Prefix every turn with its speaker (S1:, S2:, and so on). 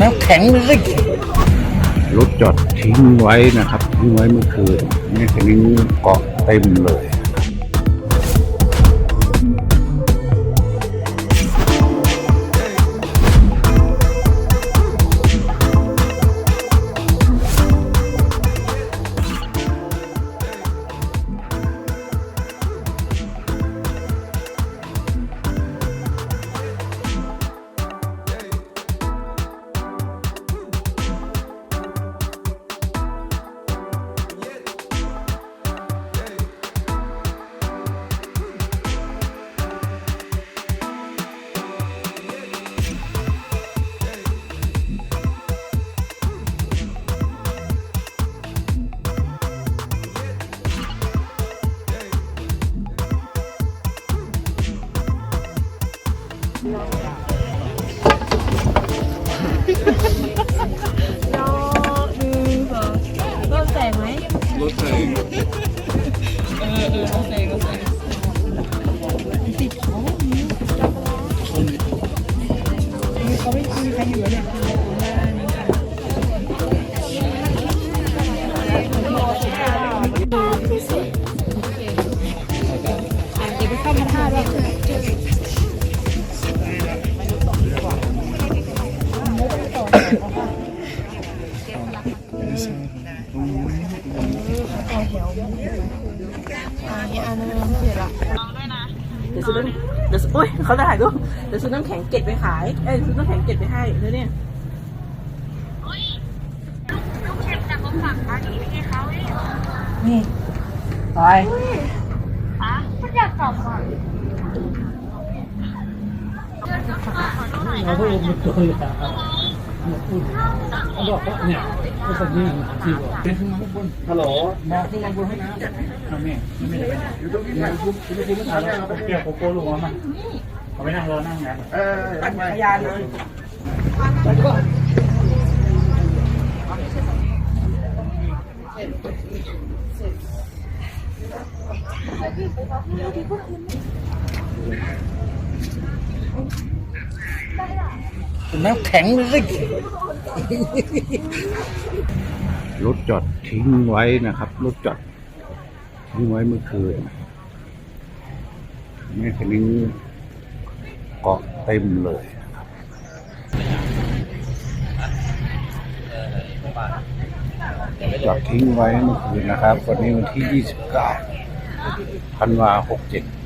S1: น้ำแข็งเลย
S2: รถจอดทิ้งไว้นะครับทิ้งไว้เมื่อคืนนี่ทีนี้เกาะเต็มเลย
S3: ต้นแสงไหม
S2: รถใส่
S3: เออเออต้นแสงต้นแสงติดเขาเขาไม่มีใครอยู่แล้วเนี่ย
S4: เดี๋ยวซื้อน้ำเดี๋ยวซื้ออุ้ยเขาจะถ่ายรูปเดี๋ยวซื้อน้ำแข็งเก็บไปขาย เอ้ยซื้อน้ำแข็งเก็บไปให้เดี๋ยวเนี่ยนี่ไป
S1: เราก็ไม่เคยอะ มาพูดเขาบอกว่าเนี่ยก็คนนี้หนาที่บอกเป็นขึ้นมาข้างบนฮัลโหลมาขึ้นมาบนให้นะทำแม่ไม่ได้อยู่ตรงนี้นะคุณคุณไม่ถ่ายแล้วเกี่ยวกับโกลูกมาเขาไม่นั่งรอนั่งนะเออ
S4: ปั่นจักรยานเลย
S1: น้ำแข็งเลย
S2: รถจอดทิ้งไว้นะครับ รถจอดทิ้งไว้เมื่อคืนนี่คันนี้เกาะเต็มเลยนะครับจอดทิ้งไว้เมื่อคืนนะครับ วันนี้วันที่ 29ธันวา67